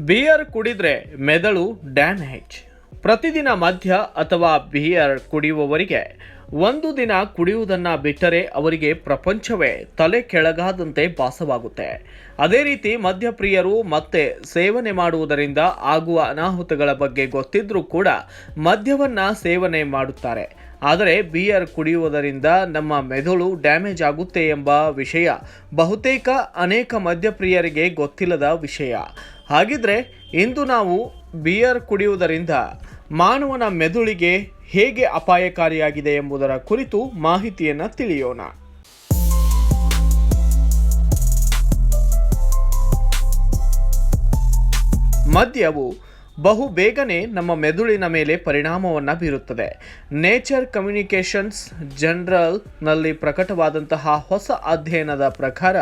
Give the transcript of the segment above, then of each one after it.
Beer ಕುಡಿದ್ರೆ ಮೆದಳು damage. ಪ್ರತಿದಿನ ಮದ್ಯ ಅಥವಾ ಬಿಯರ್ ಕುಡಿಯುವವರಿಗೆ ಒಂದು ದಿನ ಕುಡಿಯುವುದನ್ನು ಬಿಟ್ಟರೆ ಅವರಿಗೆ ಪ್ರಪಂಚವೇ ತಲೆ ಕೆಳಗಾದಂತೆ ಭಾಸವಾಗುತ್ತೆ. ಅದೇ ರೀತಿ ಮದ್ಯಪ್ರಿಯರು ಮತ್ತೆ ಸೇವನೆ ಮಾಡುವುದರಿಂದ ಆಗುವ ಅನಾಹುತಗಳ ಬಗ್ಗೆ ಗೊತ್ತಿದ್ರೂ ಕೂಡ ಮದ್ಯವನ್ನು ಸೇವನೆ ಮಾಡುತ್ತಾರೆ. ಆದರೆ ಬಿಯರ್ ಕುಡಿಯುವುದರಿಂದ ನಮ್ಮ ಮೆದುಳು ಡ್ಯಾಮೇಜ್ ಆಗುತ್ತೆ ಎಂಬ ವಿಷಯ ಬಹುತೇಕ ಅನೇಕ ಮದ್ಯಪ್ರಿಯರಿಗೆ ಗೊತ್ತಿಲ್ಲದ ವಿಷಯ. ಹಾಗಿದ್ರೆ ಇಂದು ನಾವು ಬಿಯರ್ ಕುಡಿಯುವುದರಿಂದ ಮಾನವನ ಮೆದುಳಿಗೆ ಹೇಗೆ ಅಪಾಯಕಾರಿಯಾಗಿದೆ ಎಂಬುದರ ಕುರಿತು ಮಾಹಿತಿಯನ್ನು ತಿಳಿಯೋಣ. ಮದ್ಯವು ಬಹು ಬೇಗನೆ ನಮ್ಮ ಮೆದುಳಿನ ಮೇಲೆ ಪರಿಣಾಮವನ್ನು ಬೀರುತ್ತದೆ. ನೇಚರ್ ಕಮ್ಯುನಿಕೇಷನ್ಸ್ ಜನರಲ್ನಲ್ಲಿ ಪ್ರಕಟವಾದಂತಹ ಹೊಸ ಅಧ್ಯಯನದ ಪ್ರಕಾರ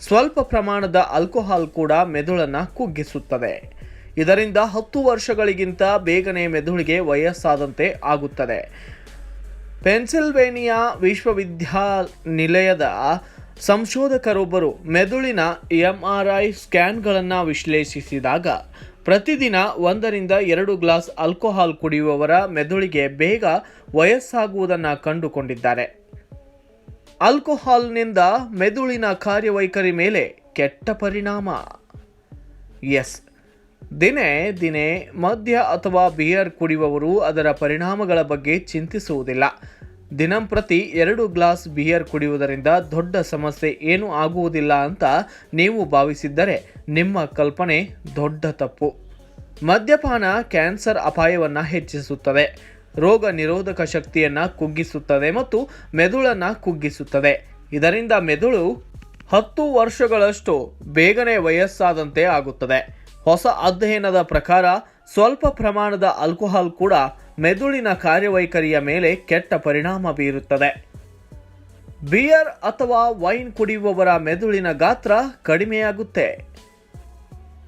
ಸ್ವಲ್ಪ ಪ್ರಮಾಣದ ಆಲ್ಕೋಹಾಲ್ ಕೂಡ ಮೆದುಳನ್ನು ಕುಗ್ಗಿಸುತ್ತದೆ. ಇದರಿಂದ ಹತ್ತು ವರ್ಷಗಳಿಗಿಂತ ಬೇಗನೆ ಮೆದುಳಿಗೆ ವಯಸ್ಸಾದಂತೆ ಆಗುತ್ತದೆ. ಪೆನ್ಸಿಲ್ವೇನಿಯಾ ವಿಶ್ವವಿದ್ಯಾನಿಲಯದ ಸಂಶೋಧಕರೊಬ್ಬರು ಮೆದುಳಿನ ಎಂ ಆರ್ ಐ ಸ್ಕ್ಯಾನ್ಗಳನ್ನು ವಿಶ್ಲೇಷಿಸಿದಾಗ ಪ್ರತಿದಿನ ಒಂದರಿಂದ ಎರಡು ಗ್ಲಾಸ್ ಆಲ್ಕೋಹಾಲ್ ಕುಡಿಯುವವರ ಮೆದುಳಿಗೆ ಬೇಗ ವಯಸ್ಸಾಗುವುದನ್ನು ಕಂಡುಕೊಂಡಿದ್ದಾರೆ. ಆಲ್ಕೋಹಾಲ್ನಿಂದ ಮೆದುಳಿನ ಕಾರ್ಯವೈಖರಿ ಮೇಲೆ ಕೆಟ್ಟ ಪರಿಣಾಮ. ಎಸ್, ದಿನೇ ದಿನೇ ಮದ್ಯ ಅಥವಾ ಬಿಯರ್ ಕುಡಿಯುವವರು ಅದರ ಪರಿಣಾಮಗಳ ಬಗ್ಗೆ ಚಿಂತಿಸುವುದಿಲ್ಲ. ದಿನಂಪ್ರತಿ ಎರಡು ಗ್ಲಾಸ್ ಬಿಯರ್ ಕುಡಿಯುವುದರಿಂದ ದೊಡ್ಡ ಸಮಸ್ಯೆ ಏನೂ ಆಗುವುದಿಲ್ಲ ಅಂತ ನೀವು ಭಾವಿಸಿದ್ದರೆ ನಿಮ್ಮ ಕಲ್ಪನೆ ದೊಡ್ಡ ತಪ್ಪು. ಮದ್ಯಪಾನ ಕ್ಯಾನ್ಸರ್ ಅಪಾಯವನ್ನು ಹೆಚ್ಚಿಸುತ್ತದೆ. ರೋಗ ನಿರೋಧಕ ಶಕ್ತಿಯನ್ನು ಕುಗ್ಗಿಸುತ್ತದೆ ಮತ್ತು ಮೆದುಳನ್ನು ಕುಗ್ಗಿಸುತ್ತದೆ. ಇದರಿಂದ ಮೆದುಳು ಹತ್ತು ವರ್ಷಗಳಷ್ಟು ಬೇಗನೆ ವಯಸ್ಸಾದಂತೆ ಆಗುತ್ತದೆ. ಹೊಸ ಅಧ್ಯಯನದ ಪ್ರಕಾರ ಸ್ವಲ್ಪ ಪ್ರಮಾಣದ ಆಲ್ಕೋಹಾಲ್ ಕೂಡ ಮೆದುಳಿನ ಕಾರ್ಯವೈಖರಿಯ ಮೇಲೆ ಕೆಟ್ಟ ಪರಿಣಾಮ ಬೀರುತ್ತದೆ. ಬಿಯರ್ ಅಥವಾ ವೈನ್ ಕುಡಿಯುವವರ ಮೆದುಳಿನ ಗಾತ್ರ ಕಡಿಮೆಯಾಗುತ್ತೆ.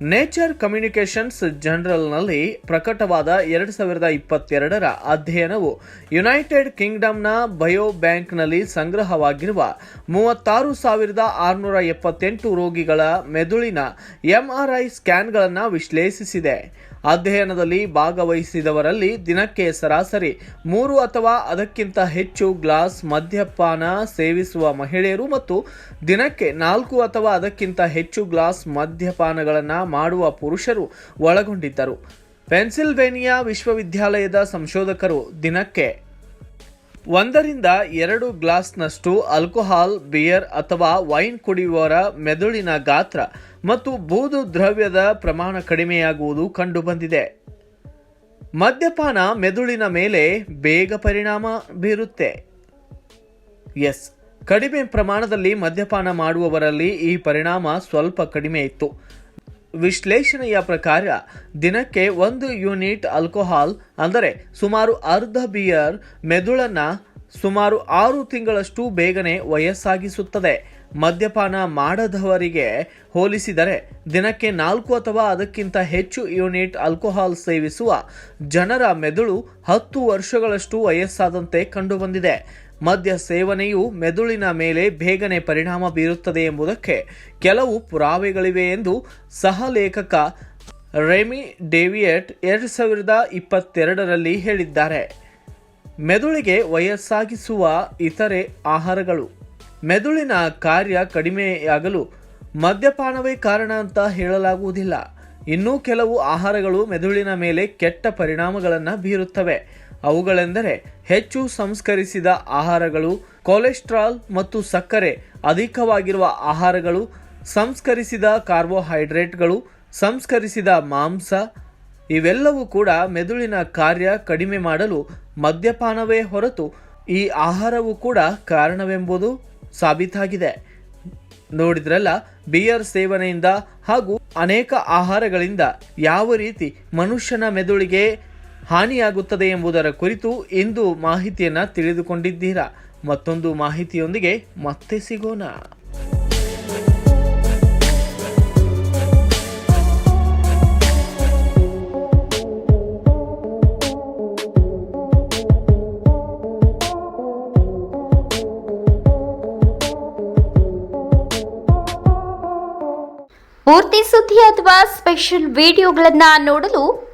ನೇಚರ್ ಕಮ್ಯುನಿಕೇಷನ್ಸ್ ಜನರಲ್ನಲ್ಲಿ ಪ್ರಕಟವಾದ ಎರಡು ಸಾವಿರದ ಇಪ್ಪತ್ತೆರಡರ ಅಧ್ಯಯನವು ಯುನೈಟೆಡ್ ಕಿಂಗ್ಡಮ್ನ ಬಯೋ ಬ್ಯಾಂಕ್ನಲ್ಲಿ ಸಂಗ್ರಹವಾಗಿರುವ ಮೂವತ್ತಾರು ಸಾವಿರದ ಆರುನೂರ ಎಪ್ಪತ್ತೆಂಟು ರೋಗಿಗಳ ಮೆದುಳಿನ ಎಂಆರ್ಐ ಸ್ಕ್ಯಾನ್ಗಳನ್ನು ವಿಶ್ಲೇಷಿಸಿದೆ. ಅಧ್ಯಯನದಲ್ಲಿ ಭಾಗವಹಿಸಿದವರಲ್ಲಿ ದಿನಕ್ಕೆ ಸರಾಸರಿ ಮೂರು ಅಥವಾ ಅದಕ್ಕಿಂತ ಹೆಚ್ಚು ಗ್ಲಾಸ್ ಮದ್ಯಪಾನ ಸೇವಿಸುವ ಮಹಿಳೆಯರು ಮತ್ತು ದಿನಕ್ಕೆ ನಾಲ್ಕು ಅಥವಾ ಅದಕ್ಕಿಂತ ಹೆಚ್ಚು ಗ್ಲಾಸ್ ಮದ್ಯಪಾನಗಳನ್ನು ಮಾಡುವ ಪುರುಷರು ಒಳಗೊಂಡಿದ್ದರು. ಪೆನ್ಸಿಲ್ವೇನಿಯಾ ವಿಶ್ವವಿದ್ಯಾಲಯದ ಸಂಶೋಧಕರು ದಿನಕ್ಕೆ ಒಂದರಿಂದ ಎರಡು ಗ್ಲಾಸ್ನಷ್ಟು ಆಲ್ಕೋಹಾಲ್, ಬಿಯರ್ ಅಥವಾ ವೈನ್ ಕುಡಿಯುವವರ ಮೆದುಳಿನ ಗಾತ್ರ ಮತ್ತು ಬೂದು ದ್ರವ್ಯದ ಪ್ರಮಾಣ ಕಡಿಮೆಯಾಗುವುದು ಕಂಡುಬಂದಿದೆ. ಮದ್ಯಪಾನ ಮೆದುಳಿನ ಮೇಲೆ ಬೇಗ ಪರಿಣಾಮ ಬೀರುತ್ತೆ. ಎಸ್, ಕಡಿಮೆ ಪ್ರಮಾಣದಲ್ಲಿ ಮದ್ಯಪಾನ ಮಾಡುವವರಲ್ಲಿ ಈ ಪರಿಣಾಮ ಸ್ವಲ್ಪ ಕಡಿಮೆ ಇತ್ತು. ವಿಶ್ಲೇಷಣೆಯ ಪ್ರಕಾರ ದಿನಕ್ಕೆ ಒಂದು ಯೂನಿಟ್ ಆಲ್ಕೋಹಾಲ್, ಅಂದರೆ ಸುಮಾರು ಅರ್ಧ ಬಿಯರ್ ಮೆದುಳನ್ನ ಸುಮಾರು ಆರು ತಿಂಗಳಷ್ಟು ಬೇಗನೆ ವಯಸ್ಸಾಗಿಸುತ್ತದೆ. ಮದ್ಯಪಾನ ಮಾಡದವರಿಗೆ ಹೋಲಿಸಿದರೆ ದಿನಕ್ಕೆ ನಾಲ್ಕು ಅಥವಾ ಅದಕ್ಕಿಂತ ಹೆಚ್ಚು ಯೂನಿಟ್ ಆಲ್ಕೋಹಾಲ್ ಸೇವಿಸುವ ಜನರ ಮೆದುಳು ಹತ್ತು ವರ್ಷಗಳಷ್ಟು ವಯಸ್ಸಾದಂತೆ ಕಂಡುಬಂದಿದೆ. ಮದ್ಯ ಸೇವನೆಯು ಮೆದುಳಿನ ಮೇಲೆ ಬೇಗನೆ ಪರಿಣಾಮ ಬೀರುತ್ತದೆ ಎಂಬುದಕ್ಕೆ ಕೆಲವು ಪುರಾವೆಗಳಿವೆ ಎಂದು ಸಹ ಲೇಖಕ ರೆಮಿ ಡೇವಿಯಟ್ ಎರಡು ಸಾವಿರದ ಇಪ್ಪತ್ತೆರಡರಲ್ಲಿ ಹೇಳಿದ್ದಾರೆ. ಮೆದುಳಿಗೆ ವಯಸ್ಸಾಗಿಸುವ ಇತರೆ ಆಹಾರಗಳು. ಮೆದುಳಿನ ಕಾರ್ಯ ಕಡಿಮೆಯಾಗಲು ಮದ್ಯಪಾನವೇ ಕಾರಣ ಅಂತ ಹೇಳಲಾಗುವುದಿಲ್ಲ. ಇನ್ನೂ ಕೆಲವು ಆಹಾರಗಳು ಮೆದುಳಿನ ಮೇಲೆ ಕೆಟ್ಟ ಪರಿಣಾಮಗಳನ್ನು ಬೀರುತ್ತವೆ. ಅವುಗಳೆಂದರೆ ಹೆಚ್ಚು ಸಂಸ್ಕರಿಸಿದ ಆಹಾರಗಳು, ಕೊಲೆಸ್ಟ್ರಾಲ್ ಮತ್ತು ಸಕ್ಕರೆ, ಅಧಿಕವಾಗಿರುವ ಆಹಾರಗಳು, ಸಂಸ್ಕರಿಸಿದ ಕಾರ್ಬೋಹೈಡ್ರೇಟ್ಗಳು, ಸಂಸ್ಕರಿಸಿದ ಮಾಂಸ, ಇವೆಲ್ಲವೂ ಕೂಡ ಮೆದುಳಿನ ಕಾರ್ಯ ಕಡಿಮೆ ಮಾಡಲು ಮದ್ಯಪಾನವೇ ಹೊರತು ಈ ಆಹಾರವು ಕೂಡ ಕಾರಣವೆಂಬುದು ಸಾಬೀತಾಗಿದೆ. ನೋಡಿದ್ರಲ್ಲ, ಬಿಯರ್ ಸೇವನೆಯಿಂದ ಹಾಗೂ ಅನೇಕ ಆಹಾರಗಳಿಂದ ಯಾವ ರೀತಿ ಮನುಷ್ಯನ ಮೆದುಳಿಗೆ ಹಾನಿಯಾಗುತ್ತದೆ ಎಂಬುದರ ಕುರಿತು ಇಂದು ಮಾಹಿತಿಯನ್ನು ತಿಳಿದುಕೊಂಡಿದ್ದೀರಾ? ಮತ್ತೊಂದು ಮಾಹಿತಿಯೊಂದಿಗೆ ಮತ್ತೆ ಸಿಗೋಣ. ಪೂರ್ತಿ ಸುದ್ದಿ ಅಥವಾ ಸ್ಪೆಷಲ್ ವಿಡಿಯೋಗಳನ್ನು ನೋಡಲು